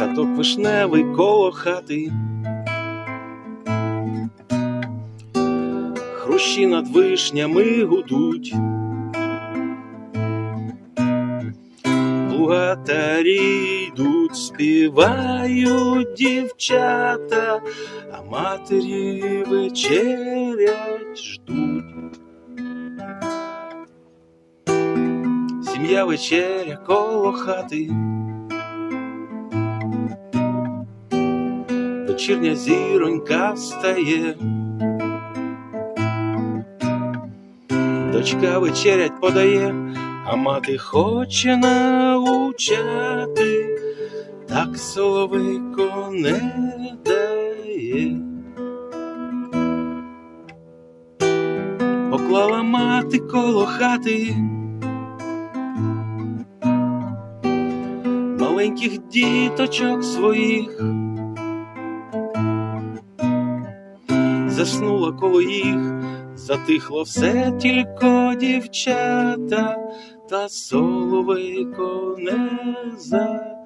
садок вишневий коло хати. Хрущі над вишнями гудуть. Плугатарі йдуть, співають дівчата, а матері вечерять ждуть. Сім'я вечеря коло хати. Вечірня зіронька встає. Дочка вечерять подає, а мати хоче научати, так соловейко не дає. Поклала мати коло хати. Маленьких діточок своїх заснула коло їх, затихло все тільки дівчата, та соловейко не за.